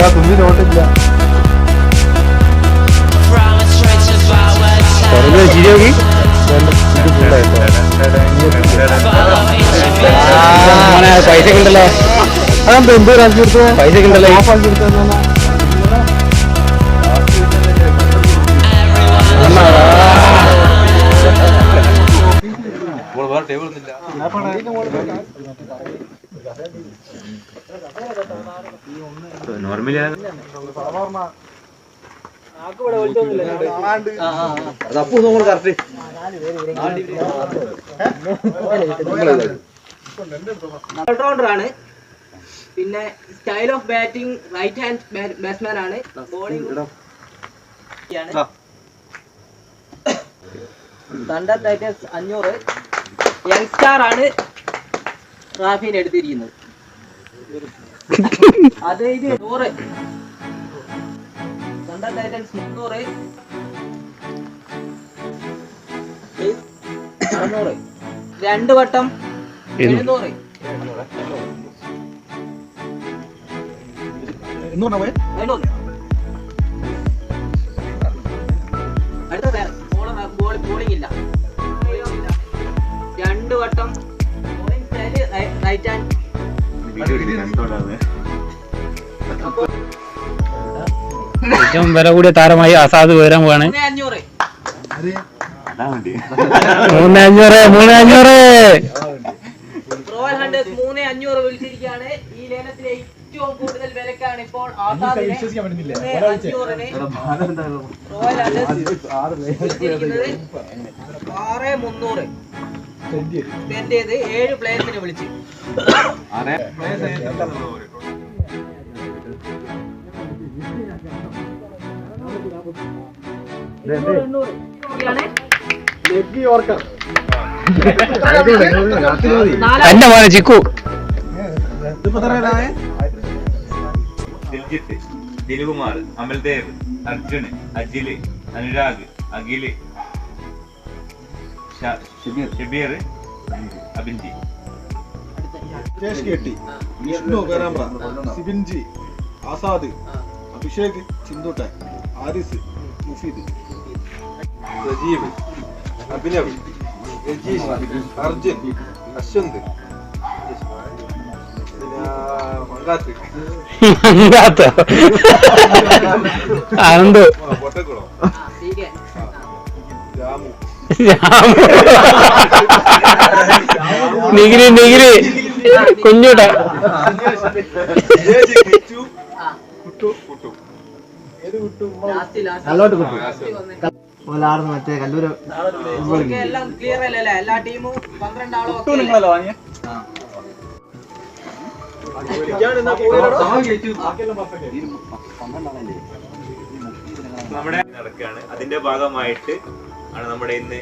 പറഞ്ഞുതരാം തുമ്പി നോട്ടില്ല തുറന്ന് മോനെ പൈസ ഉണ്ടല്ലോ. അതെന്താ എന്ത് ആക്കി എടുത്തു പൈസ ഉണ്ടല്ലോ. ഓഫ് ആക്കി എടുത്തു നോർമലി ആണ്. പിന്നെ style of batting right hand batsman ആണ്. ബോളിംഗ് തണ്ടർ ടൈറ്റൻസ് അഞ്ഞൂറ്. യങ്സ്റ്റാർ ആണ്. റാഫിൻ എടുത്തിരിക്കുന്നത്. അത് ഇത് നൂറ്. തണ്ടർ ടൈറ്റൻസ് മുന്നൂറ്. അറുന്നൂറ് രണ്ട് വട്ടം എഴുന്നൂറ്. എഴുന്നൂറ് ഏറ്റവും വില കൂടിയ താരമായി അസാദ് വരാൻ പോവാണ്. മൂന്ന് അഞ്ഞൂറ്. മൂന്ന് അഞ്ഞൂറ് മൂന്ന് വിളിച്ചിരിക്കുകയാണ്. ഈ ലേലത്തിലെ ഏറ്റവും കൂടുതൽ വിലക്കാണ് ഇപ്പോൾ ആറ് മുന്നൂറ്. സ്പെൻഡ് ചെയ്ത് ഏഴ് പ്ലേയേഴ്സിനെ വിളിച്ച്. എണ്ണൂറ്, എണ്ണൂറ്. ഇയാണ് നാലായിരം എന്റെ മോനെ ചിക്കു. ദിൽജിത്ത് ദിലുകുമാർ അമൽദേവ് അർജുന് അജിൽ അനുരാഗ് അഖിൽ വിഷ്ണു പേരാമ്പ്ര സിബിൻജി ആസാദ് അഭിഷേക് ചിന്തൂട്ടൻ ആരിസ് മുഫീദ്. സജീവ് അഭിനവ് അർജുൻ അശ്വന്ത്. ആനന്ദ് പൊട്ടക്കുളം. രാമു. നിഗിരി നിഗിരി കുഞ്ഞുട്ട. കുട്ടു. ഓലാടുന്ന് മറ്റേ കല്ലൂര്? നമ്മുടെ നടക്കുകയാണ് അതിന്റെ ഭാഗമായിട്ട് ആണ് നമ്മുടെ ഇന്ന്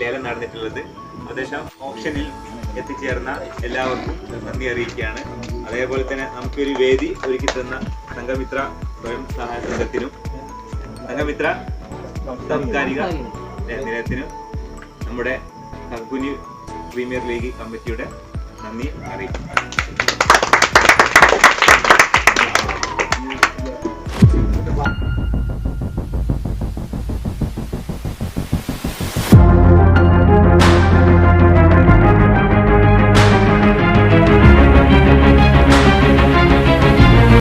ലേലം നടന്നിട്ടുള്ളത്. അത്യാവശ്യം ഓപ്ഷനിൽ എത്തിച്ചേർന്ന എല്ലാവർക്കും നന്ദി അറിയിക്കുകയാണ്. അതേപോലെ തന്നെ നമുക്കൊരു വേദി ഒരുക്കി തന്ന സംഘമിത്ര സ്വയം സഹായ സംഘത്തിനും സംഘമിത്ര സാംസ്കാരിക നിലയത്തിനും നമ്മുടെ കുഞ്ഞു പ്രീമിയർ ലീഗ് കമ്മിറ്റിയുടെ നന്ദി അറിയിക്കും